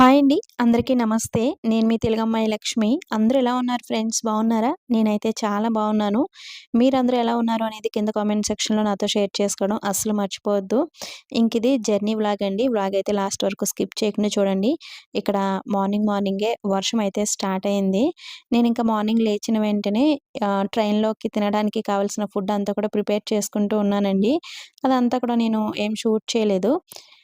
Hi అండి. అందరికీ నమస్తే. నేను మీ తెలుగమ్మాయి లక్ష్మి. అందరూ ఎలా ఉన్నారు ఫ్రెండ్స్? బాగున్నారా? నేనైతే చాలా బాగున్నాను. మీరందరూ ఎలా ఉన్నారు అనేది కింద కామెంట్ సెక్షన్లో నాతో షేర్ చేసుకోవడం అస్సలు మర్చిపోవద్దు. ఇంక ఇది జర్నీ వ్లాగ్ అండి. వ్లాగ్ అయితే లాస్ట్ వరకు స్కిప్ చేయకుండా చూడండి. ఇక్కడ మార్నింగ్ మార్నింగే వర్షం అయితే స్టార్ట్ అయింది. నేను ఇంకా మార్నింగ్ లేచిన వెంటనే ట్రైన్లోకి తినడానికి కావాల్సిన ఫుడ్ అంతా కూడా ప్రిపేర్ చేసుకుంటూ ఉన్నానండి. అదంతా కూడా నేను ఏం షూట్ చేయలేదు.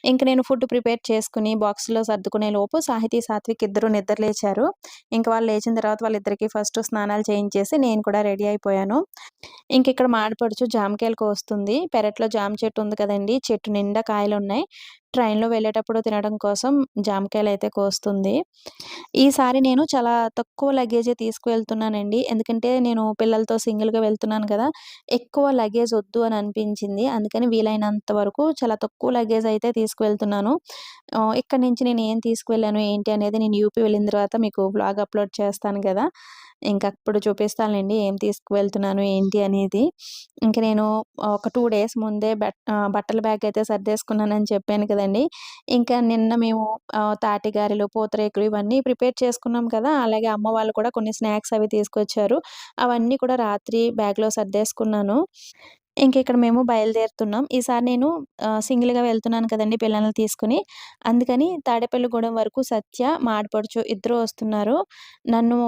ఇంక నేను ఫుడ్ ప్రిపేర్ చేసుకుని బాక్స్లో సర్దుకునే లోపు సాహితీ సాత్విక్ ఇద్దరు నిద్ర లేచారు. ఇంకా వాళ్ళు లేచిన తర్వాత వాళ్ళిద్దరికి ఫస్ట్ స్నానాలు చేయించేసి నేను కూడా రెడీ అయిపోయాను. ఇంక ఇక్కడ మాడిపడుచు జామకాయలకు వస్తుంది. పెరట్లో జామ చెట్టు ఉంది కదండి చెట్టు నిండా కాయలు ఉన్నాయి ట్రైన్లో వెళ్ళేటప్పుడు తినడం కోసం జామకాయలు అయితే కోస్తుంది. ఈసారి నేను చాలా తక్కువ లగేజే తీసుకువెళ్తున్నానండి. ఎందుకంటే నేను పిల్లలతో సింగిల్గా వెళ్తున్నాను కదా ఎక్కువ లగేజ్ వద్దు అని అనిపించింది. అందుకని వీలైనంత వరకు చాలా తక్కువ లగేజ్ అయితే తీసుకువెళ్తున్నాను. ఇక్కడ నుంచి నేను ఏం తీసుకువెళ్ళాను ఏంటి అనేది నేను యూపీ వెళ్ళిన తర్వాత మీకు బ్లాగ్ అప్లోడ్ చేస్తాను కదా. ఇంకా అప్పుడు చూపిస్తానులేండి ఏం తీసుకువెళ్తున్నాను ఏంటి అనేది. ఇంక నేను ఒక టూ డేస్ ముందే బట్టల బ్యాగ్ అయితే సర్దేసుకున్నానని చెప్పాను కదండి. ఇంకా నిన్న మేము తాటిగారెలు పూతరేకులు ఇవన్నీ ప్రిపేర్ చేసుకున్నాం కదా అలాగే అమ్మ వాళ్ళు కూడా కొన్ని స్నాక్స్ అవి తీసుకొచ్చారు. అవన్నీ కూడా రాత్రి బ్యాగ్లో సర్దేసుకున్నాను. ఇంక ఇక్కడ మేము బయలుదేరుతున్నాం. ఈసారి నేను సింగిల్గా వెళ్తున్నాను కదండి పిల్లల్ని తీసుకుని. అందుకని తాడేపల్లిగూడెం వరకు సత్య మాడపడుచు ఇద్దరు వస్తున్నారు. నన్ను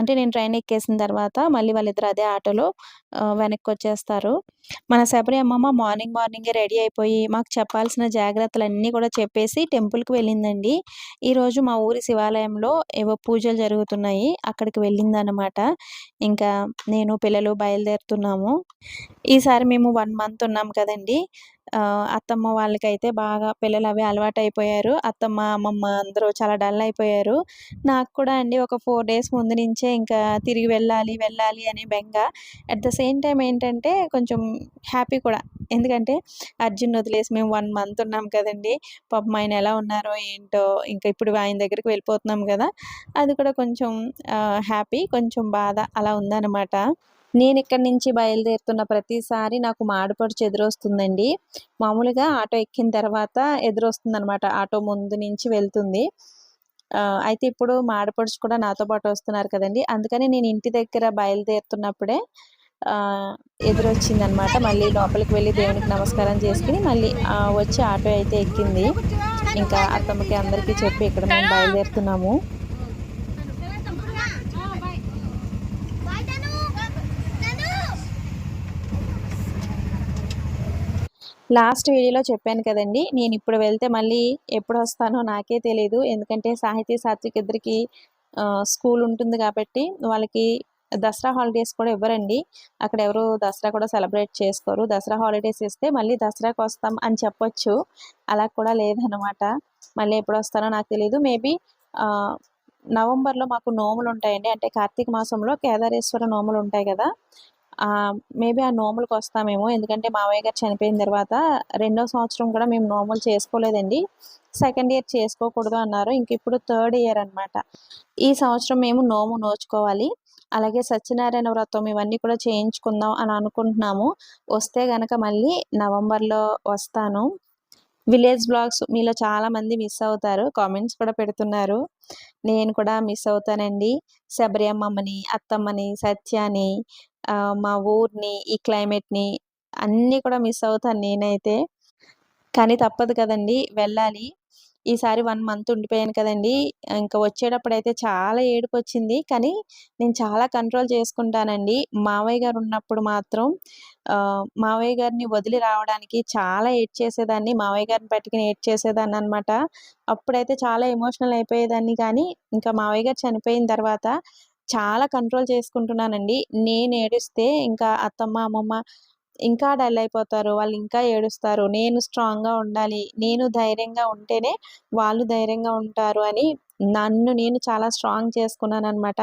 అంటే నేను ట్రైన్ ఎక్కేసిన తర్వాత మళ్ళీ వాళ్ళిద్దరు అదే ఆటోలో వెనక్కి వచ్చేస్తారు మన శబరి అమ్మమ్మ మార్నింగ్ మార్నింగే రెడీ అయిపోయి మాకు చెప్పాల్సిన జాగ్రత్తలన్నీ కూడా చెప్పేసి టెంపుల్కి వెళ్ళిందండి. ఈరోజు మా ఊరి శివాలయంలో ఏవో పూజలు జరుగుతున్నాయి. అక్కడికి వెళ్ళిందనమాట ఇంకా నేను పిల్లలు బయలుదేరుతున్నాము. ఈసారి మేము వన్ మంత్ ఉన్నాం కదండి. అత్తమ్మ వాళ్ళకైతే బాగా పిల్లలు అవి అలవాటు అయిపోయారు అత్తమ్మ అమ్మమ్మ అందరూ చాలా డల్ అయిపోయారు. నాకు కూడా అండి ఒక ఫోర్ డేస్ ముందు నుంచే ఇంకా తిరిగి వెళ్ళాలి వెళ్ళాలి అనే బెంగ. అట్ ద సేమ్ టైం ఏంటంటే కొంచెం హ్యాపీ కూడా. ఎందుకంటే అర్జున్ వదిలేసి మేము వన్ మంత్ ఉన్నాం కదండి. పాపం ఆయన ఎలా ఉన్నారో ఏంటో ఇంకా ఇప్పుడు ఆయన దగ్గరికి వెళ్ళిపోతున్నాం కదా. అది కూడా కొంచెం హ్యాపీ కొంచెం బాధ అలా ఉందన్నమాట. నేను ఇక్కడి నుంచి బయలుదేరుతున్న ప్రతిసారి నాకు మాడిపడుచు ఎదురొస్తుందండి మామూలుగా ఆటో ఎక్కిన తర్వాత ఎదురొస్తుంది అనమాట ఆటో ముందు నుంచి వెళ్తుంది. అయితే ఇప్పుడు మాడపడుచు కూడా నాతో పాటు వస్తున్నారు కదండి. అందుకని నేను ఇంటి దగ్గర బయలుదేరుతున్నప్పుడే ఎదురొచ్చిందనమాట మళ్ళీ లోపలికి వెళ్ళి దేవునికి నమస్కారం చేసుకుని మళ్ళీ వచ్చి ఆటో అయితే ఎక్కింది. ఇంకా అత్తమ్మకి అందరికీ చెప్పి ఇక్కడ మేము బయలుదేరుతున్నాము. లాస్ట్ వీడియోలో చెప్పాను కదండి నేను ఇప్పుడు వెళ్తే మళ్ళీ ఎప్పుడు వస్తానో నాకే తెలియదు ఎందుకంటే సాహితీ సాత్విక్ ఇద్దరికి స్కూల్ ఉంటుంది కాబట్టి వాళ్ళకి దసరా హాలిడేస్ కూడా ఇవ్వరండి. అక్కడ ఎవరు దసరా కూడా సెలబ్రేట్ చేసుకోరు. దసరా హాలిడేస్ ఇస్తే మళ్ళీ దసరాకి వస్తాం అని చెప్పొచ్చు. అలా కూడా లేదనమాట మళ్ళీ ఎప్పుడు వస్తానో నాకు తెలియదు మేబీ నవంబర్లో మాకు నోములు ఉంటాయండి. అంటే కార్తీక మాసంలో కేదారేశ్వర నోములు ఉంటాయి కదా మేబీ ఆ నోములకు వస్తామేమో. ఎందుకంటే మావయ్య గారు చనిపోయిన తర్వాత రెండో సంవత్సరం కూడా మేము నోములు చేసుకోలేదండి. సెకండ్ ఇయర్ చేసుకోకూడదు అన్నారు. ఇంక ఇప్పుడు థర్డ్ ఇయర్ అనమాట ఈ సంవత్సరం మేము నోము నోచుకోవాలి. అలాగే సత్యనారాయణ వ్రతం ఇవన్నీ కూడా చేయించుకుందాం అని అనుకుంటున్నాము. వస్తే గనక మళ్ళీ నవంబర్లో వస్తాను. విలేజ్ బ్లాగ్స్ మీలో చాలా మంది మిస్ అవుతారు. కామెంట్స్ కూడా పెడుతున్నారు. నేను కూడా మిస్ అవుతానండి. శబరి అమ్మమ్మని అత్తమ్మని సత్యాని మా ఊరిని ఈ క్లైమేట్ని అన్నీ కూడా మిస్ అవుతాను నేనైతే. కానీ తప్పదు కదండి వెళ్ళాలి. ఈసారి వన్ మంత్ ఉండిపోయాను కదండి. ఇంకా వచ్చేటప్పుడు అయితే చాలా ఏడుపు వచ్చింది కానీ నేను చాలా కంట్రోల్ చేసుకుంటానండి. మావయ్య గారు ఉన్నప్పుడు మాత్రం మావయ్య గారిని వదిలి రావడానికి చాలా ఏడ్ చేసేదాన్ని. మావయ్య గారిని పట్టుకుని ఏడ్ చేసేదాన్ని అనమాట అప్పుడైతే చాలా ఎమోషనల్ అయిపోయేదాన్ని. కానీ ఇంకా మావయ్య గారు చనిపోయిన తర్వాత చాలా కంట్రోల్ చేసుకుంటున్నానండి. నేను ఏడిస్తే ఇంకా అత్తమ్మ అమ్మమ్మ ఇంకా డల్ అయిపోతారు. వాళ్ళు ఇంకా ఏడుస్తారు. నేను స్ట్రాంగ్గా ఉండాలి. నేను ధైర్యంగా ఉంటేనే వాళ్ళు ధైర్యంగా ఉంటారు అని నన్ను నేను చాలా స్ట్రాంగ్ చేసుకున్నాను అనమాట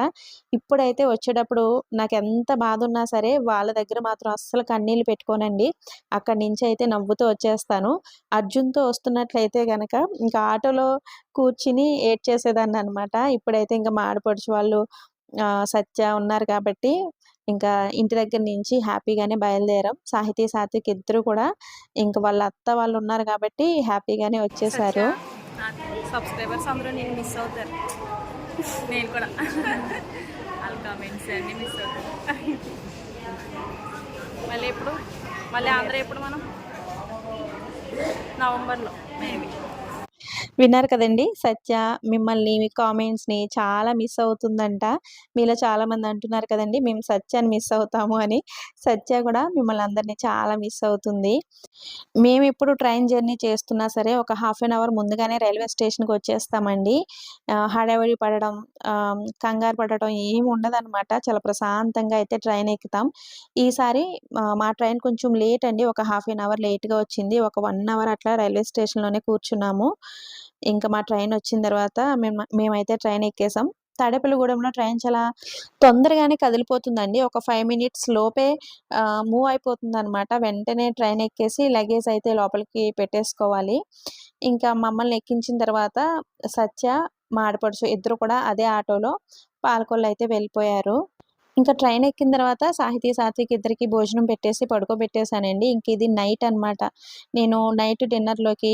ఇప్పుడైతే వచ్చేటప్పుడు నాకు ఎంత బాధ ఉన్నా సరే వాళ్ళ దగ్గర మాత్రం అస్సలు కన్నీళ్ళు పెట్టుకోనండి. అక్కడి నుంచి అయితే నవ్వుతూ వచ్చేస్తాను. అర్జున్తో వస్తున్నట్లయితే కనుక ఇంకా ఆటోలో కూర్చుని ఏడ్ చేసేదాన్ని అనమాట ఇప్పుడైతే ఇంకా మాడపడుచు వాళ్ళు సత్య ఉన్నారు కాబట్టి ఇంకా ఇంటి దగ్గర నుంచి హ్యాపీగానే బయలుదేరాం. సాహితీ సాత్విక్ ఇద్దరు కూడా ఇంకా వాళ్ళ అత్త వాళ్ళు ఉన్నారు కాబట్టి హ్యాపీగానే వచ్చేసారు. సబ్స్క్రైబర్స్ అందరూ నేను మిస్ అవుతారు. నేను కూడా. వాళ్ళ కామెంట్స్ అన్నీ మిస్ అవుతారు మళ్ళీ ఎప్పుడు? మళ్ళీ ఆంధ్ర ఎప్పుడు మనం? నవంబర్లో మేబీ విన్నారు కదండి. సత్య మిమ్మల్ని మీ కామెంట్స్ని చాలా మిస్ అవుతుందంట. మీలో చాలామంది అంటున్నారు కదండి మేము సత్యాన్ని మిస్ అవుతాము అని. సత్య కూడా మిమ్మల్ని అందరినీ చాలా మిస్ అవుతుంది. మేము ఇప్పుడు ట్రైన్ జర్నీ చేస్తున్నా సరే ఒక హాఫ్ అన్ అవర్ ముందుగానే రైల్వే స్టేషన్కి వచ్చేస్తామండి. హడావిడి పడడం కంగారు పడటం ఏమి ఉండదన్నమాట. చాలా ప్రశాంతంగా అయితే ట్రైన్ ఎక్కుతాం. ఈసారి మా ట్రైన్ కొంచెం లేట్ అండి. ఒక హాఫ్ అన్ అవర్ లేట్గా వచ్చింది. ఒక వన్ అవర్ అట్లా రైల్వే స్టేషన్లోనే కూర్చున్నాము. ఇంకా మా ట్రైన్ వచ్చిన తర్వాత మేము మేమైతే ట్రైన్ ఎక్కేసాం. తాడేపల్లిగూడెంలో ట్రైన్ చాలా తొందరగానే కదిలిపోతుందండి. ఒక ఫైవ్ మినిట్స్ లోపే మూవ్ అయిపోతుంది అనమాట వెంటనే ట్రైన్ ఎక్కేసి లగేజ్ అయితే లోపలికి పెట్టేసుకోవాలి. ఇంకా మమ్మల్ని ఎక్కించిన తర్వాత సత్య మాడపడుచు ఇద్దరు కూడా అదే ఆటోలో పాలకొల్లు అయితే వెళ్ళిపోయారు. ఇంకా ట్రైన్ ఎక్కిన తర్వాత సాహితీ సాత్విక్ ఇద్దరికి భోజనం పెట్టేసి పడుకోబెట్టేశానండి. ఇంక ఇది నైట్ అన్నమాట. నేను నైట్ డిన్నర్లోకి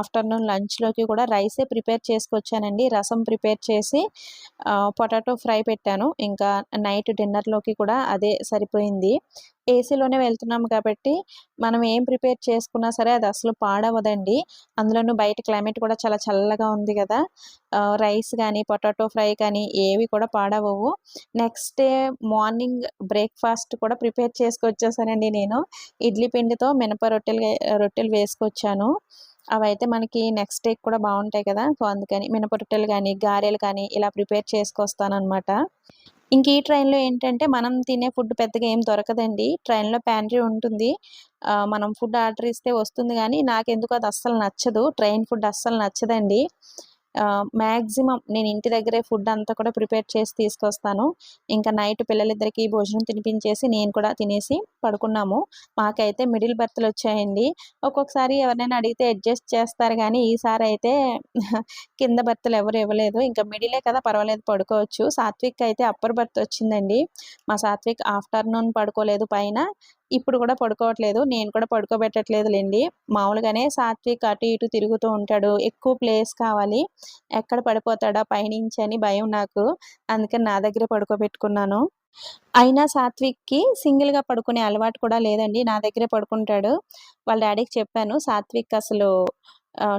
ఆఫ్టర్నూన్ లంచ్లోకి కూడా రైసే ప్రిపేర్ చేసుకొచ్చానండి. రసం ప్రిపేర్ చేసి పొటాటో ఫ్రై పెట్టాను. ఇంకా నైట్ డిన్నర్లోకి కూడా అదే సరిపోయింది. ఏసీలోనే వెళ్తున్నాము కాబట్టి మనం ఏం ప్రిపేర్ చేసుకున్నా సరే అది అసలు పాడవదండి. అందులోనూ బయట క్లైమేట్ కూడా చాలా చల్లగా ఉంది కదా. రైస్ కానీ పొటాటో ఫ్రై కానీ ఏవి కూడా పాడవవు. నెక్స్ట్ డే మార్నింగ్ బ్రేక్ఫాస్ట్ కూడా ప్రిపేర్ చేసుకొచ్చేసానండి నేను. ఇడ్లీ పిండితో మినప రొట్టెలు రొట్టెలు వేసుకొచ్చాను. అవి అయితే మనకి నెక్స్ట్ డే కూడా బాగుంటాయి కదా. సో అందుకని మినప రొట్టెలు కానీ గారెలు కానీ ఇలా ప్రిపేర్ చేసుకొస్తాను ఇంక ఈ ట్రైన్లో ఏంటంటే మనం తినే ఫుడ్ పెద్దగా ఏం దొరకదండి. ట్రైన్లో ప్యాంట్రీ ఉంటుంది. మనం ఫుడ్ ఆర్డర్ ఇస్తే వస్తుంది కానీ నాకెందుకు అది అస్సలు నచ్చదు. ట్రైన్ ఫుడ్ అస్సలు నచ్చదండి. మ్యాక్సిమం నేను ఇంటి దగ్గరే ఫుడ్ అంతా కూడా ప్రిపేర్ చేసి తీసుకొస్తాను. ఇంకా నైట్ పిల్లలిద్దరికి భోజనం తినిపించేసి నేను కూడా తినేసి పడుకున్నాము. మాకైతే మిడిల్ బర్త్లు వచ్చాయండి. ఒక్కొక్కసారి ఎవరినైనా అడిగితే అడ్జస్ట్ చేస్తారు కానీ ఈసారి అయితే కింద బర్త్లు ఎవరు ఇవ్వలేదు. ఇంకా మిడిలే కదా పర్వాలేదు పడుకోవచ్చు. సాత్విక్ అయితే అప్పర్ బర్త్ వచ్చిందండి. మా సాత్విక్ ఆఫ్టర్నూన్ పడుకోలేదు పైన. ఇప్పుడు కూడా పడుకోవట్లేదు నేను కూడా పడుకోబెట్టట్లేదు లేండి మామూలుగానే సాత్విక్ అటు ఇటు తిరుగుతూ ఉంటాడు. ఎక్కువ ప్లేస్ కావాలి. ఎక్కడ పడిపోతాడా పైనుంచి అని భయం నాకు. అందుకని నా దగ్గరే పడుకోబెట్టుకున్నాను. అయినా సాత్విక్కి సింగిల్గా పడుకునే అలవాటు కూడా లేదండి. నా దగ్గరే పడుకుంటాడు. వాళ్ళ డాడీకి చెప్పాను సాత్విక్ అసలు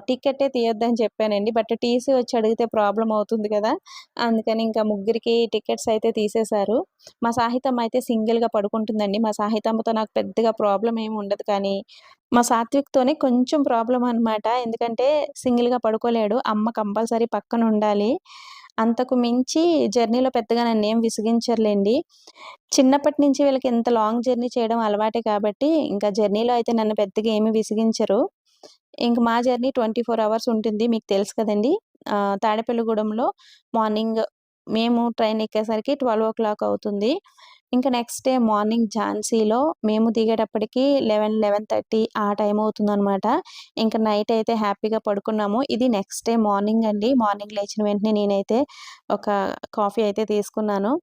టికెటే తీయొద్దని చెప్పానండి. బట్ టీసీ వచ్చి అడిగితే ప్రాబ్లం అవుతుంది కదా. అందుకని ఇంకా ముగ్గురికి టికెట్స్ అయితే తీసేశారు. మా సాహితం అయితే సింగిల్గా పడుకుంటుందండి. మా సాహితంతో నాకు పెద్దగా ప్రాబ్లం ఏమి ఉండదు. కానీ మా సాత్విక్తోనే కొంచెం ప్రాబ్లం అన్నమాట. ఎందుకంటే సింగిల్గా పడుకోలేడు. అమ్మ కంపల్సరీ పక్కన ఉండాలి. అంతకు మించి జర్నీలో పెద్దగా నన్ను ఏం విసిగించర్లేండి. చిన్నప్పటి నుంచి వీళ్ళకి ఇంత లాంగ్ జర్నీ చేయడం అలవాటే కాబట్టి ఇంకా జర్నీలో అయితే నన్ను పెద్దగా ఏమి విసిగించరు. ఇంక మా జర్నీ ట్వంటీ ఫోర్ అవర్స్ ఉంటుంది మీకు తెలుసు కదండి. తాడేపల్లిగూడెంలో మార్నింగ్ మేము ట్రైన్ ఎక్కేసరికి ట్వెల్వ్ ఓ క్లాక్ అవుతుంది. ఇంకా నెక్స్ట్ డే మార్నింగ్ ఝాన్సీలో మేము దిగేటప్పటికి లెవెన్ లెవెన్ థర్టీ ఆ టైం అవుతుంది అనమాట ఇంకా నైట్ అయితే హ్యాపీగా పడుకున్నాము. ఇది నెక్స్ట్ డే మార్నింగ్ అండి. మార్నింగ్ లేచిన వెంటనే నేనైతే ఒక కాఫీ అయితే తీసుకున్నాను.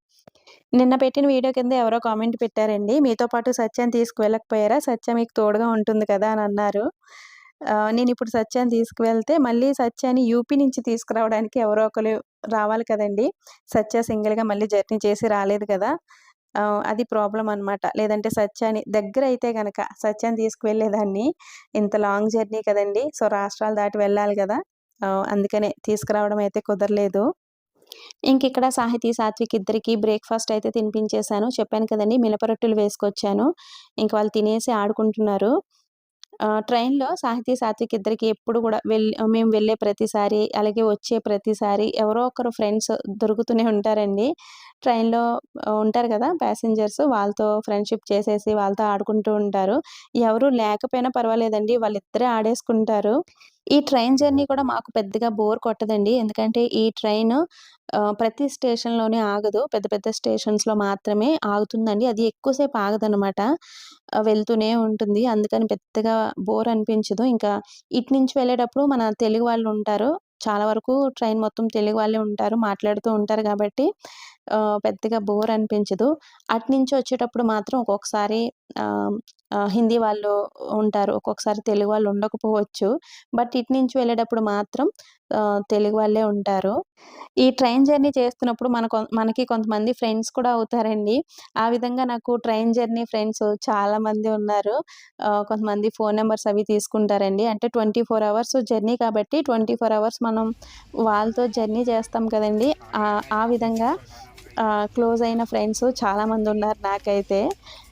నిన్న పెట్టిన వీడియో కింద ఎవరో కామెంట్ పెట్టారండి. మీతో పాటు సత్యం తీసుకువెళ్ళకపోయారా? సత్యం మీకు తోడుగా ఉంటుంది కదా అని అన్నారు. నేను ఇప్పుడు సత్యాన్ని తీసుకువెళ్తే మళ్ళీ సత్యాన్ని యూపీ నుంచి తీసుకురావడానికి ఎవరో ఒకరు రావాలి కదండి. సత్య సింగిల్గా మళ్ళీ జర్నీ చేసి రాలేదు కదా. అది ప్రాబ్లం అనమాట లేదంటే సత్యాన్ని దగ్గర అయితే కనుక సత్యాన్ని తీసుకువెళ్ళేదాన్ని. ఇంత లాంగ్ జర్నీ కదండి. సో రాష్ట్రాలు దాటి వెళ్ళాలి కదా. అందుకనే తీసుకురావడం అయితే కుదరలేదు. ఇంక ఇక్కడ సాహితీ సాత్విక్ ఇద్దరికి బ్రేక్ఫాస్ట్ అయితే తినిపించేశాను. చెప్పాను కదండి మినప రొట్టెలు వేసుకొచ్చాను. ఇంక వాళ్ళు తినేసి ఆడుకుంటున్నారు. ట్రైన్లో సాహితీ సాత్విక్ ఇద్దరికి ఎప్పుడు కూడా వెళ్ళి మేము వెళ్ళే ప్రతిసారి అలాగే వచ్చే ప్రతిసారి ఎవరో ఒకరు ఫ్రెండ్స్ దొరుకుతూనే ఉంటారండి. ట్రైన్లో ఉంటారు కదా ప్యాసింజర్స్ వాళ్ళతో ఫ్రెండ్షిప్ చేసేసి వాళ్ళతో ఆడుకుంటూ ఉంటారు. ఎవరు లేకపోయినా పర్వాలేదండి వాళ్ళిద్దరే ఆడేసుకుంటారు. ఈ ట్రైన్ జర్నీ కూడా మాకు పెద్దగా బోర్ కొట్టదండి. ఎందుకంటే ఈ ట్రైన్ ప్రతి స్టేషన్లోనే ఆగదు. పెద్ద పెద్ద స్టేషన్స్లో మాత్రమే ఆగుతుందండి. అది ఎక్కువసేపు ఆగదనమాట వెళ్తూనే ఉంటుంది. అందుకని పెద్దగా బోర్ అనిపించదు. ఇంకా ఇటు నుంచి వెళ్ళేటప్పుడు మన తెలుగు వాళ్ళు ఉంటారు. చాలా వరకు ట్రైన్ మొత్తం తెలుగు వాళ్ళే ఉంటారు. మాట్లాడుతూ ఉంటారు కాబట్టి పెద్దగా బోర్ అనిపించదు. అట్నుంచి వచ్చేటప్పుడు మాత్రం ఒక్కొక్కసారి హిందీ వాళ్ళు ఉంటారు. ఒక్కొక్కసారి తెలుగు వాళ్ళు ఉండకపోవచ్చు. బట్ ఇటు నుంచి వెళ్ళేటప్పుడు మాత్రం తెలుగు వాళ్ళే ఉంటారు. ఈ ట్రైన్ జర్నీ చేస్తున్నప్పుడు మన కొ మనకి కొంతమంది ఫ్రెండ్స్ కూడా అవుతారండి. ఆ విధంగా నాకు ట్రైన్ జర్నీ ఫ్రెండ్స్ చాలామంది ఉన్నారు. కొంతమంది ఫోన్ నెంబర్స్ అవి తీసుకుంటారండి. అంటే 24 అవర్స్ జర్నీ కాబట్టి 24 అవర్స్ మనం వాళ్ళతో జర్నీ చేస్తాం కదండీ! ఆ విధంగా క్లోజ్ అయిన ఫ్రెండ్స్ చాలామంది ఉన్నారు నాకైతే.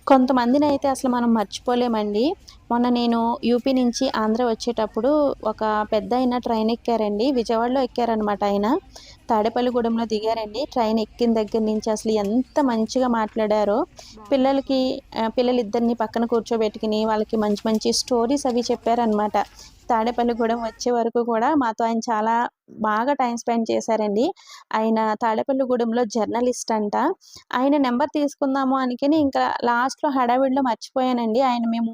కొంతమందినైతే అసలు మనం మర్చిపోలేమండి. మొన్న నేను యూపీ నుంచి ఆంధ్ర వచ్చేటప్పుడు ఒక పెద్దాయన ట్రైన్ ఎక్కారండి. విజయవాడలో ఎక్కారనమాట ఆయన. తాడేపల్లిగూడెంలో దిగారండి. ట్రైన్ ఎక్కిన దగ్గర నుంచి అసలు ఎంత మంచిగా మాట్లాడారో. పిల్లలకి పిల్లలిద్దరిని పక్కన కూర్చోబెట్టుకుని వాళ్ళకి మంచి మంచి స్టోరీస్ అవి చెప్పారనమాట. తాడేపల్లిగూడెం వచ్చే వరకు కూడా మాతో ఆయన చాలా బాగా టైం స్పెండ్ చేశారండి. ఆయన తాడేపల్లిగూడెంలో జర్నలిస్ట్ అంట. ఆయన నెంబర్ తీసుకుందాము అనికని ఇంకా లాస్ట్‌లో హడావిడిలో మర్చిపోయానండి. ఆయన మేము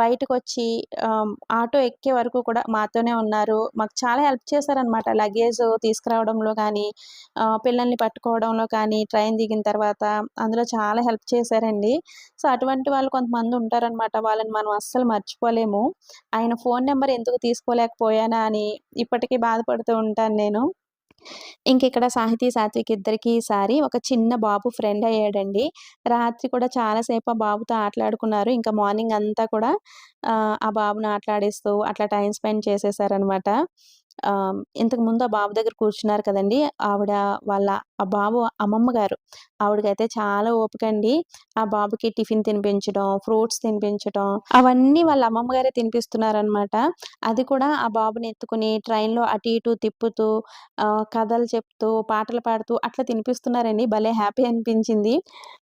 బయటకు వచ్చి ఆటో ఎక్కే వరకు కూడా మాతోనే ఉన్నారు. మాకు చాలా హెల్ప్ చేశారనమాట. లగేజ్ తీసుకురావడంలో కానీ, పిల్లల్ని పట్టుకోవడంలో కానీ, ట్రైన్ దిగిన తర్వాత అందులో చాలా హెల్ప్ చేశారండి. సో, అటువంటి వాళ్ళు కొంతమంది ఉంటారనమాట. వాళ్ళని మనం అస్సలు మర్చిపోలేము. ఆయన ఫోన్ నెంబర్ ఎందుకు తీసుకోలేకపోయానా అని ఇప్పటికీ బాధపడుతూ ఉంటాను నేను. ఇంకిక్కడ సాహితీ, సాత్విక్ ఇద్దరికి ఈసారి ఒక చిన్న బాబు ఫ్రెండ్ అయ్యాడండి. రాత్రి కూడా చాలాసేపు ఆ బాబుతో ఆటలాడుకున్నారు. ఇంకా మార్నింగ్ అంతా కూడా ఆ బాబుని ఆటలాడిస్తూ అట్లా టైం స్పెండ్ చేసేసారనమాట. ఇంతకుముందు ఆ బాబు దగ్గర కూర్చున్నారు కదండి ఆవిడ వాళ్ళ ఆ బాబు అమ్మమ్మ గారు. ఆవిడకైతే చాలా ఓపిక అండి ఆ బాబుకి టిఫిన్ తినిపించడం, ఫ్రూట్స్ తినిపించడం అవన్నీ వాళ్ళ అమ్మమ్మ గారే తినిపిస్తున్నారనమాట. అది కూడా ఆ బాబుని ఎత్తుకొని ట్రైన్‌లో అటు ఇటు తిప్పుతూ కథలు చెప్తూ, పాటలు పాడుతూ అట్లా తినిపిస్తున్నారండి. భలే హ్యాపీ అనిపించింది.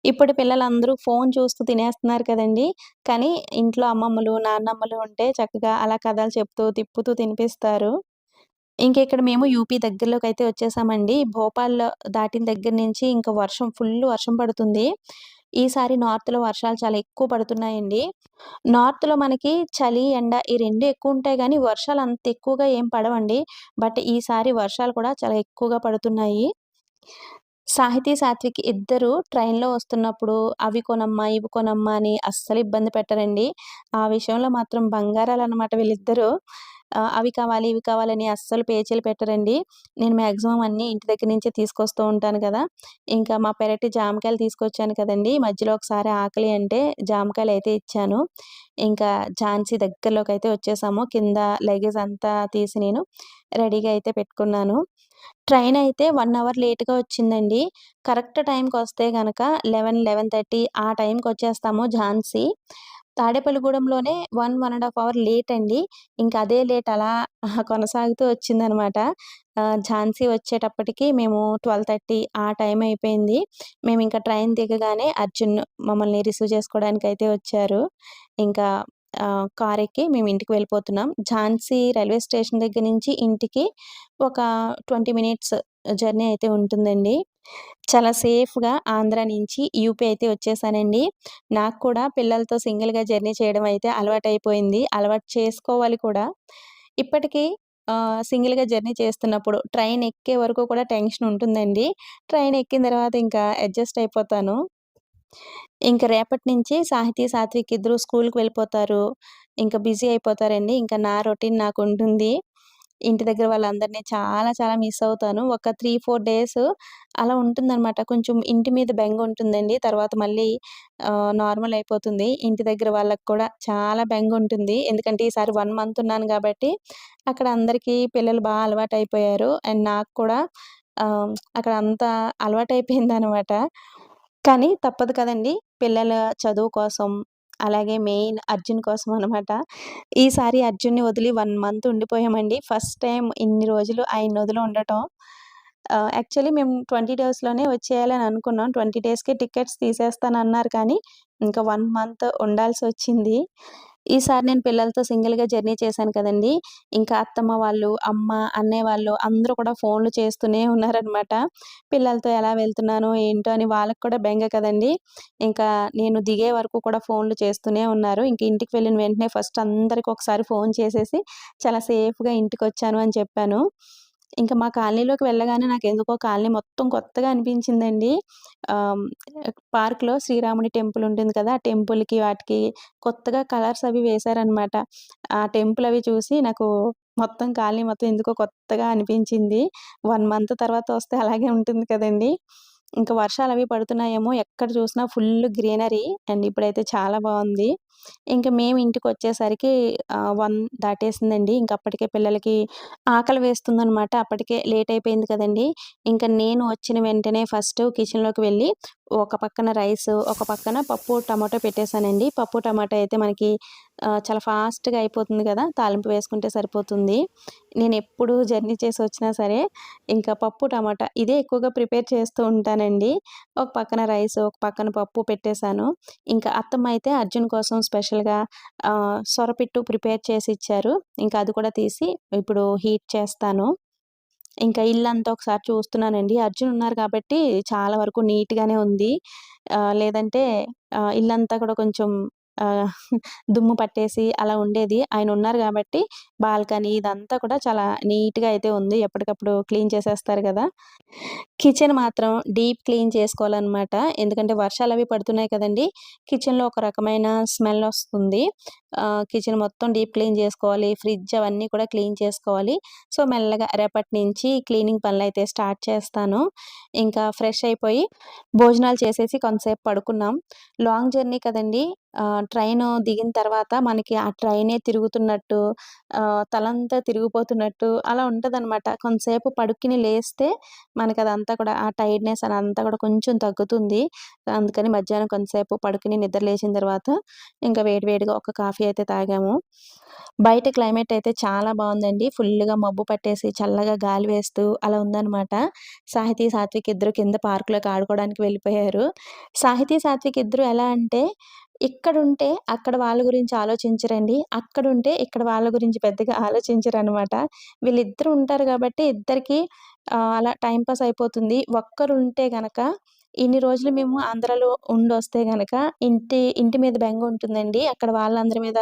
ఇప్పుడు పిల్లలందరూ ఫోన్ చూస్తూ తినేస్తున్నారు కదండీ! కానీ ఇంట్లో అమ్మమ్మలు, నాన్నమ్మలు ఉంటే చక్కగా అలా కథలు చెప్తూ, తిప్పుతూ తినిపిస్తారు. ఇంక ఇక్కడ మేము యూపీ దగ్గరలోకి అయితే వచ్చేసామండి. భోపాల్ దాటిన దగ్గర నుంచి ఇంకా వర్షం ఫుల్ వర్షం పడుతుంది. ఈసారి నార్త్‌లో వర్షాలు చాలా ఎక్కువ పడుతున్నాయండి. నార్త్‌లో మనకి చలి, ఎండ ఈ రెండు ఎక్కువ ఉంటాయి కానీ వర్షాలు అంత ఎక్కువగా ఏం పడవండి. బట్ ఈసారి వర్షాలు కూడా చాలా ఎక్కువగా పడుతున్నాయి. సాహితీ, సాత్విక్ ఇద్దరు ట్రైన్‌లో వస్తున్నప్పుడు అవి కొనమ్మా, ఇవి కొనమ్మా అని అస్సలు ఇబ్బంది పెట్టరండి. ఆ విషయంలో మాత్రం బంగారాలు అనమాట వీళ్ళిద్దరూ. అవి కావాలి, ఇవి కావాలని అస్సలు పేచీలు పెట్టరండి. నేను మ్యాక్సిమం అన్నీ ఇంటి దగ్గర నుంచే తీసుకొస్తూ ఉంటాను కదా! ఇంకా మా పెరటి జామకాయలు తీసుకొచ్చాను కదండి మధ్యలో ఒకసారి ఆకలి అంటే జామకాయలు అయితే ఇచ్చాను. ఇంకా ఝాన్సీ దగ్గరలోకి అయితే వచ్చేసాము. కింద లగేజ్ అంతా తీసి నేను రెడీగా అయితే పెట్టుకున్నాను. ట్రైన్ అయితే వన్ అవర్ లేట్‌గా వచ్చిందండి. కరెక్ట్ టైంకి వస్తే కనుక లెవెన్ లెవెన్ థర్టీ ఆ టైంకి వచ్చేస్తాము ఝాన్సీ. తాడేపల్లిగూడెంలోనే 1, 1 ½ అవర్ లేట్ అండి. ఇంకా అదే లేట్ అలా కొనసాగుతూ వచ్చిందనమాట. ఝాన్సీ వచ్చేటప్పటికి మేము 12:30 ఆ టైం అయిపోయింది. మేము ఇంకా ట్రైన్ దిగగానే అర్జున్ మమ్మల్ని రిసీవ్ చేసుకోవడానికి అయితే వచ్చారు. ఇంకా కార్ ఎక్కి మేము ఇంటికి వెళ్ళిపోతున్నాం. ఝాన్సీ రైల్వే స్టేషన్ దగ్గర నుంచి ఇంటికి ఒక 20 మినిట్స్ జర్నీ అయితే ఉంటుందండి. చాలా సేఫ్‌గా ఆంధ్ర నుంచి యూపీ అయితే వచ్చేసానండి. నాకు కూడా పిల్లలతో సింగిల్‌గా జర్నీ చేయడం అయితే అలవాటయిపోయింది. అలవాటు చేసుకోవాలి కూడా. ఇప్పటికీ సింగిల్‌గా జర్నీ చేస్తున్నప్పుడు ట్రైన్ ఎక్కే వరకు కూడా టెన్షన్ ఉంటుందండి. ట్రైన్ ఎక్కిన తర్వాత ఇంకా అడ్జస్ట్ అయిపోతాను. ఇంకా రేపటి నుంచి సాహితీ, సాత్విక్ ఇద్దరు స్కూల్కి వెళ్ళిపోతారు. ఇంకా బిజీ అయిపోతారండి. ఇంకా నా రొటీన్ నాకు ఉంటుంది ఇంటి దగ్గర వాళ్ళందరినీ చాలా చాలా మిస్ అవుతాను. ఒక 3, 4 డేస్ అలా ఉంటుందనమాట. కొంచెం ఇంటి మీద బెంగ ఉంటుందండి. తర్వాత మళ్ళీ నార్మల్ అయిపోతుంది. ఇంటి దగ్గర వాళ్ళకి కూడా చాలా బెంగ ఉంటుంది. ఎందుకంటే ఈసారి వన్ మంత్ ఉన్నాను కాబట్టి అక్కడ అందరికీ పిల్లలు బాగా అలవాటు అయిపోయారు అండ్ నాకు కూడా అక్కడ అంతా అలవాటయిపోయిందనమాట. కానీ తప్పదు కదండి పిల్లల చదువు కోసం, అలాగే మెయిన్ అర్జున్ కోసం అనమాట. ఈసారి అర్జున్‌ని వదిలి వన్ మంత్ ఉండిపోయామండి. ఫస్ట్ టైం ఇన్ని రోజులు ఆయన వదిలి ఉండటం. యాక్చువల్లీ మేము 20 డేస్‌లోనే వచ్చేయాలని అనుకున్నాం. 20 డేస్‌కే టికెట్స్ తీసేస్తానన్నారు కానీ, ఇంకా వన్ మంత్ ఉండాల్సి వచ్చింది ఈసారి నేను పిల్లలతో సింగిల్‌గా జర్నీ చేశాను కదండీ! ఇంకా అత్తమ్మ వాళ్ళు, అమ్మ, అన్నయ్య వాళ్ళు అందరూ కూడా ఫోన్‌లు చేస్తూనే ఉన్నారనమాట. పిల్లలతో ఎలా వెళ్తున్నానో ఏంటో అని వాళ్ళకి కూడా బెంగ కదండీ! ఇంకా నేను దిగే వరకు కూడా ఫోన్‌లు చేస్తూనే ఉన్నారు. ఇంక ఇంటికి వెళ్ళిన వెంటనే ఫస్ట్ అందరికి ఒకసారి ఫోన్ చేసేసి చాలా సేఫ్‌గా ఇంటికి వచ్చాను అని చెప్పాను. ఇంకా మా కాలనీలోకి వెళ్ళగానే నాకు ఎందుకో కాలనీ మొత్తం కొత్తగా అనిపించిందండి. పార్క్‌లో శ్రీరాముడి టెంపుల్ ఉంటుంది కదా! ఆ టెంపుల్‌కి వాటికి కొత్తగా కలర్స్ అవి వేశారనమాట. ఆ టెంపుల్ అవి చూసి నాకు మొత్తం కాలనీ మొత్తం ఎందుకో కొత్తగా అనిపించింది. వన్ మంత్ తర్వాత వస్తే అలాగే ఉంటుంది కదండి ఇంకా వర్షాలు అవి పడుతున్నాయేమో ఎక్కడ చూసినా ఫుల్ గ్రీనరీ అండ్ ఇప్పుడైతే చాలా బాగుంది ఇంకా మేము ఇంటికి వచ్చేసరికి వన్ దాటేసిందండి. ఇంక అప్పటికే పిల్లలకి ఆకలి వేస్తుందనమాట. అప్పటికే లేట్ అయిపోయింది కదండి ఇంకా నేను వచ్చిన వెంటనే ఫస్ట్ కిచెన్‌లోకి వెళ్ళి ఒక పక్కన రైస్, ఒక పక్కన పప్పు, టమాటో పెట్టేసానండి. పప్పు, టమాటో అయితే మనకి చాలా ఫాస్ట్‌గా అయిపోతుంది కదా! తాలింపు వేసుకుంటే సరిపోతుంది. నేను ఎప్పుడు జర్నీ చేసి వచ్చినా సరే ఇంకా పప్పు, టమాటా ఇదే ఎక్కువగా ప్రిపేర్ చేస్తూ ఉంటానండి. ఒక పక్కన రైస్, ఒక పక్కన పప్పు పెట్టేసాను. ఇంకా అత్తమ్మ అయితే అర్జున్ కోసం స్పెషల్‌గా సొరపిట్టు ప్రిపేర్ చేసి ఇచ్చారు. ఇంకా అది కూడా తీసి ఇప్పుడు హీట్ చేస్తాను. ఇంకా ఇల్లంతా ఒకసారి చూస్తున్నానండి. అర్జున్ ఉన్నారు కాబట్టి చాలా వరకు నీట్‌గానే ఉంది. లేదంటే ఇల్లంతా కూడా కొంచెం దుమ్ము పట్టేసి అలా ఉండేది. ఆయన ఉన్నారు కాబట్టి బాల్కనీ ఇదంతా కూడా చాలా నీట్‌గా అయితే ఉంది. ఎప్పటికప్పుడు క్లీన్ చేసేస్తారు కదా కిచెన్ మాత్రం డీప్ క్లీన్ చేసుకోవాలన్నమాట ఎందుకంటే వర్షాలు అవి పడుతున్నాయి కదండి కిచెన్‌లో ఒక రకమైన స్మెల్ వస్తుంది కిచెన్ మొత్తం డీప్ క్లీన్ చేసుకోవాలి. ఫ్రిడ్జ్ అవన్నీ కూడా క్లీన్ చేసుకోవాలి. సో, మెల్లగా రేపటి నుంచి క్లీనింగ్ పనులైతే స్టార్ట్ చేస్తాను. ఇంకా ఫ్రెష్ అయిపోయి భోజనాలు చేసేసి కొంతసేపు పడుకున్నాం. లాంగ్ జర్నీ కదండీ! ట్రైన్ దిగిన తర్వాత మనకి ఆ ట్రైనే తిరుగుతున్నట్టు తలంతా తిరిగిపోతున్నట్టు అలా ఉంటదనమాట. కొంతసేపు పడుకుని లేస్తే మనకి అదంతా కూడా ఆ టైర్డ్‌నెస్ అదంతా కూడా కొంచెం తగ్గుతుంది. అందుకని మధ్యాహ్నం కొంతసేపు పడుకుని నిద్ర లేచిన తర్వాత ఇంకా వేడి వేడిగా ఒక కాఫీ అయితే తాగాము. బయట క్లైమేట్ అయితే చాలా బాగుందండి ఫుల్లుగా మబ్బు పట్టేసి చల్లగా గాలి వేస్తూ అలా ఉందనమాట. సాహితీ, సాత్విక్ ఇద్దరు కింద పార్కులోకి ఆడుకోవడానికి వెళ్ళిపోయారు. సాహితీ, సాత్విక్ ఇద్దరు ఎలా అంటే ఇక్కడుంటే అక్కడ వాళ్ళ గురించి ఆలోచించరండి. అక్కడుంటే ఇక్కడ వాళ్ళ గురించి పెద్దగా ఆలోచించరనమాట. వీళ్ళిద్దరు ఉంటారు కాబట్టి ఇద్దరికి అలా టైంపాస్ అయిపోతుంది. ఒక్కరుంటే గనక ఇన్ని రోజులు మేము ఆంధ్రాలో ఉండొస్తే గనక ఇంటి ఇంటి మీద బెంగ ఉంటుందండి. అక్కడ వాళ్ళందరి మీద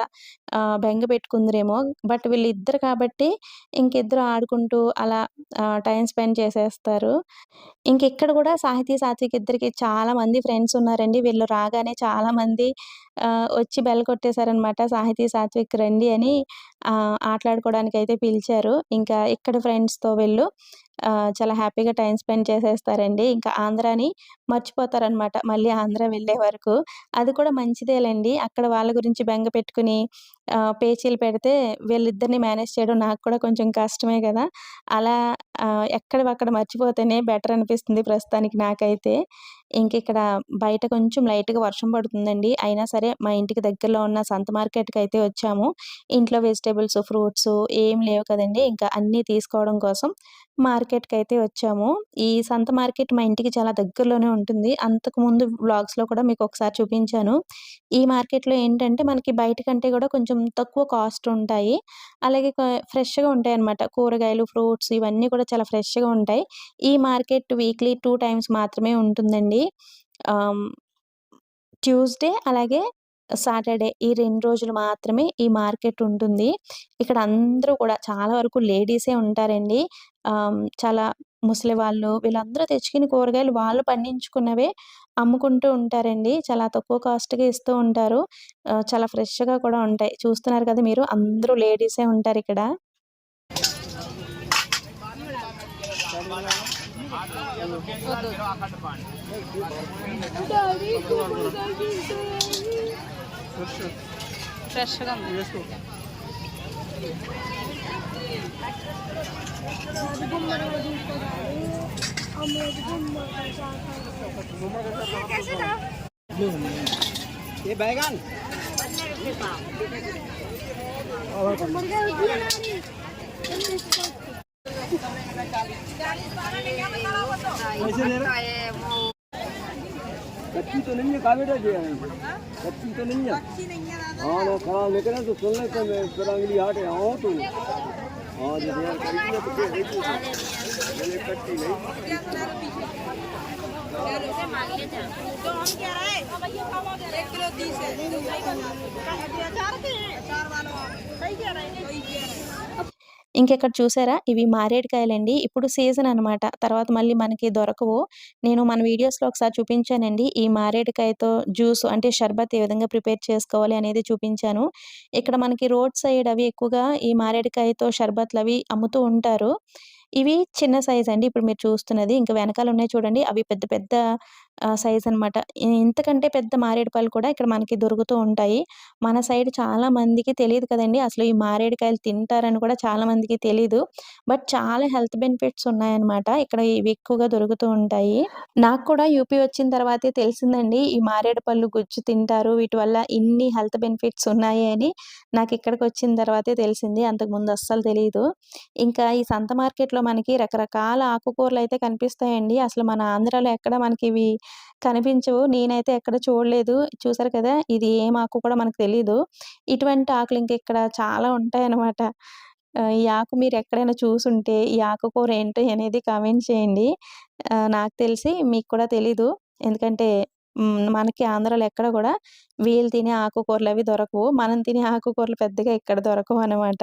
బెంగ పెట్టుకుందరేమో బట్ వీళ్ళిద్దరు కాబట్టి ఇంకిద్దరు ఆడుకుంటూ అలా టైం స్పెండ్ చేసేస్తారు. ఇంకిక్కడ కూడా సాహితీ, సాత్విక్ ఇద్దరికి చాలా మంది ఫ్రెండ్స్ ఉన్నారండి. వీళ్ళు రాగానే చాలా మంది వచ్చి బెల్ కొట్టేశారనమాట సాహితీ, సాత్విక్ రండి అని ఆటలాడుకోవడానికి అయితే పిలిచారు. ఇంకా ఇక్కడ ఫ్రెండ్స్‌తో వెళ్ళు చాలా హ్యాపీగా టైం స్పెండ్ చేసేస్తారండి. ఇంకా ఆంధ్రాని మర్చిపోతారనమాట. మళ్ళీ ఆంధ్ర వెళ్ళే వరకు. అది కూడా మంచిదేలెండి. అక్కడ వాళ్ళ గురించి బెంగ పెట్టుకొని పేచీలు పెడితే వీళ్ళిద్దరిని మేనేజ్ చేయడం నాకు కూడా కొంచెం కష్టమే కదా అలా ఎక్కడ మర్చిపోతేనే బెటర్ అనిపిస్తుంది ప్రస్తుతానికి నాకైతే. ఇంకిక్కడ బయట కొంచెం లైట్‌గా వర్షం పడుతుందండి. అయినా సరే మా ఇంటికి దగ్గరలో ఉన్న సంత మార్కెట్‌కైతే వచ్చాము. ఇంట్లో వెజిటేబుల్స్ ఫ్రూట్స్ ఏం లేవు కదండీ! ఇంకా అన్నీ తీసుకోవడం కోసం మార్కెట్‌కైతే వచ్చాము. ఈ సంత మార్కెట్ మా ఇంటికి చాలా దగ్గరలోనే ఉంటుంది. అంతకుముందు బ్లాగ్స్లో కూడా మీకు ఒకసారి చూపించాను. ఈ మార్కెట్‌లో ఏంటంటే మనకి బయట కంటే కూడా కొంచెం తక్కువ కాస్ట్ ఉంటాయి. అలాగే ఫ్రెష్గా ఉంటాయి అన్నమాట కూరగాయలు, ఫ్రూట్స్ ఇవన్నీ కూడా చాలా ఫ్రెష్‌గా ఉంటాయి. ఈ మార్కెట్ వీక్లీ టూ టైమ్స్ మాత్రమే ఉంటుందండి. ట్యూస్‌డే అలాగే సాటర్‌డే ఈ రెండు రోజులు మాత్రమే ఈ మార్కెట్ ఉంటుంది. ఇక్కడ అందరూ కూడా చాలా వరకు లేడీసే ఉంటారండి. చాలా ముసలి వాళ్ళు వీళ్ళందరూ తెచ్చుకుని కూరగాయలు వాళ్ళు పండించుకున్నవే అమ్ముకుంటూ ఉంటారండి. చాలా తక్కువ కాస్ట్గా ఇస్తూ ఉంటారు. చాలా ఫ్రెష్‌గా కూడా ఉంటాయి. చూస్తున్నారు కదా మీరు అందరూ లేడీసే ఉంటారిక్కడ. ఫ్రెష్‌గా ఉంది. ये बैगन कैसे दे रहा है कच्ची तो नहीं है कावेटा जी है। कच्ची तो नहीं है। हाँ ना खराब निकले तो सुन ले तो मैं पतंगली आओ तो। तू। हाँ जी देर कर दी है तो ये कच्ची नहीं। तो हम क्या रहे? 1 किलो तीस है। चार वालों सही कह रहे? हैं ఇంకెక్కడ చూసారా? ఇవి మారేడుకాయలండి. ఇప్పుడు సీజన్ అనమాట తర్వాత మళ్ళీ మనకి దొరకవు. నేను మన వీడియోస్లో ఒకసారి చూపించానండి. ఈ మారేడుకాయతో జ్యూస్ అంటే షర్బత్ ఏ విధంగా ప్రిపేర్ చేసుకోవాలి అనేది చూపించాను. ఇక్కడ మనకి రోడ్ సైడ్ అవి ఎక్కువగా ఈ మారేడుకాయతో షర్బత్లు అవి అమ్ముతూ ఉంటారు. ఇవి చిన్న సైజ్ అండి ఇప్పుడు మీరు చూస్తున్నది. ఇంకా వెనకాల ఉన్నాయి చూడండి. అవి పెద్ద పెద్ద సైజ్ అనమాట ఇంతకంటే పెద్ద మారేడుపాయలు కూడా ఇక్కడ మనకి దొరుకుతూ ఉంటాయి. మన సైడ్ చాలా మందికి తెలియదు కదండి. అసలు ఈ మారేడుకాయలు తింటారని కూడా చాలా మందికి తెలీదు. బట్ చాలా హెల్త్ బెనిఫిట్స్ ఉన్నాయన్నమాట. ఇక్కడ ఇవి ఎక్కువగా దొరుకుతూ ఉంటాయి. నాకు కూడా యూపీ వచ్చిన తర్వాతే తెలిసిందండి. ఈ మారేడు పళ్ళు గుజ్జు తింటారు. వీటి వల్ల ఇన్ని హెల్త్ బెనిఫిట్స్ ఉన్నాయి అని నాకు ఇక్కడికి వచ్చిన తర్వాతే తెలిసింది. అంతకుముందు అస్సలు తెలియదు ఇంకా ఈ సంత మార్కెట్లో మనకి రకరకాల ఆకుకూరలు అయితే కనిపిస్తాయండి. అసలు మన ఆంధ్రాలో ఎక్కడ మనకి ఇవి కనిపించవు. నేనైతే ఎక్కడ చూడలేదు. చూసారు కదా! ఇది ఏం ఆకు కూడా మనకు తెలీదు. ఇటువంటి ఆకులు ఇంక ఇక్కడ చాలా ఉంటాయన్నమాట. ఈ ఆకు మీరు ఎక్కడైనా చూసుంటే ఈ ఆకుకూర ఏంటి అనేది కామెంట్ చేయండి. నాకు తెలిసి మీకు కూడా తెలీదు. ఎందుకంటే మనకి ఆంధ్రాలో ఎక్కడ కూడా వీళ్ళు తినే ఆకుకూరలు అవి దొరకవు. మనం తినే ఆకుకూరలు పెద్దగా ఇక్కడ దొరకవు అనమాట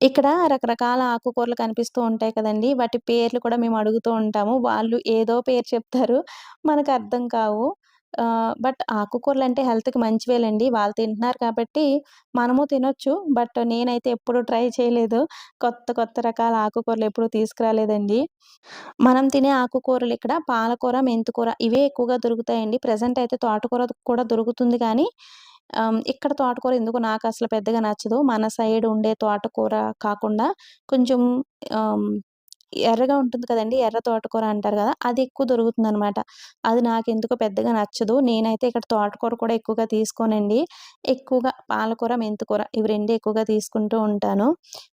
ఇక్కడ రకరకాల ఆకుకూరలు కనిపిస్తూ ఉంటాయి కదండి వాటి పేర్లు కూడా మేము అడుగుతూ ఉంటాము. వాళ్ళు ఏదో పేరు చెప్తారు. మనకు అర్థం కావు. బట్ ఆకుకూరలు అంటే హెల్త్‌కి మంచివేలండి వాళ్ళు తింటున్నారు కాబట్టి మనము తినొచ్చు. బట్ నేనైతే ఎప్పుడు ట్రై చేయలేదు. కొత్త కొత్త రకాల ఆకుకూరలు ఎప్పుడు తీసుకురాలేదండి. మనం తినే ఆకుకూరలు ఇక్కడ పాలకూర, మెంతికూర ఇవే ఎక్కువగా దొరుకుతాయండి. ప్రజెంట్ అయితే తోటకూర కూడా దొరుకుతుంది కానీ ఇక్కడ తోటకూర ఎందుకు నాకు అసలు పెద్దగా నచ్చదు. మన సైడ్ ఉండే తోటకూర కాకుండా కొంచెం ఎర్రగా ఉంటుంది కదండి ఎర్ర తోటకూర అంటారు కదా! అది ఎక్కువ దొరుకుతుందనమాట. అది నాకు ఎందుకో పెద్దగా నచ్చదు. నేనైతే ఇక్కడ తోటకూర కూడా ఎక్కువగా తీసుకోనండి. ఎక్కువగా పాలకూర, మెంతికూర ఇవి రెండు ఎక్కువగా తీసుకుంటూ ఉంటాను.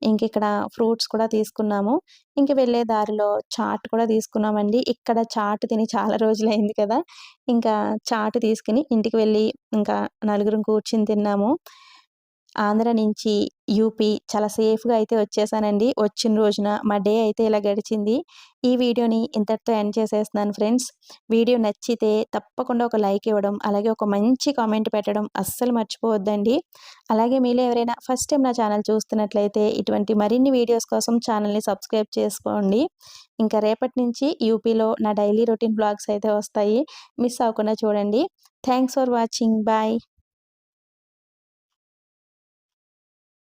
ఇంకిక్కడ ఫ్రూట్స్ కూడా తీసుకున్నాము. ఇంక వెళ్ళే దారిలో చాట్ కూడా తీసుకున్నామండి. ఇక్కడ చాట్ తిని చాలా రోజులైంది కదా! ఇంకా చాట్ తీసుకుని ఇంటికి వెళ్ళి ఇంకా నలుగురం కూర్చొని తిన్నాము. ఆంధ్ర నుంచి యూపీ చాలా సేఫ్‌గా అయితే వచ్చేసానండి. వచ్చిన రోజున మా డే అయితే ఇలా గడిచింది. ఈ వీడియోని ఇంతటితో ఎండ్ చేసేస్తున్నాను ఫ్రెండ్స్. వీడియో నచ్చితే తప్పకుండా ఒక లైక్ ఇవ్వడం, అలాగే ఒక మంచి కామెంట్ పెట్టడం అస్సలు మర్చిపోవద్దండి. అలాగే మీలో ఎవరైనా ఫస్ట్ టైం నా ఛానల్ చూస్తున్నట్లయితే ఇటువంటి మరిన్ని వీడియోస్ కోసం ఛానల్‌ని సబ్స్క్రైబ్ చేసుకోండి. ఇంకా రేపటి నుంచి యూపీలో నా డైలీ రొటీన్ బ్లాగ్స్ అయితే వస్తాయి. మిస్ అవ్వకుండా చూడండి. Thanks for watching. బాయ్.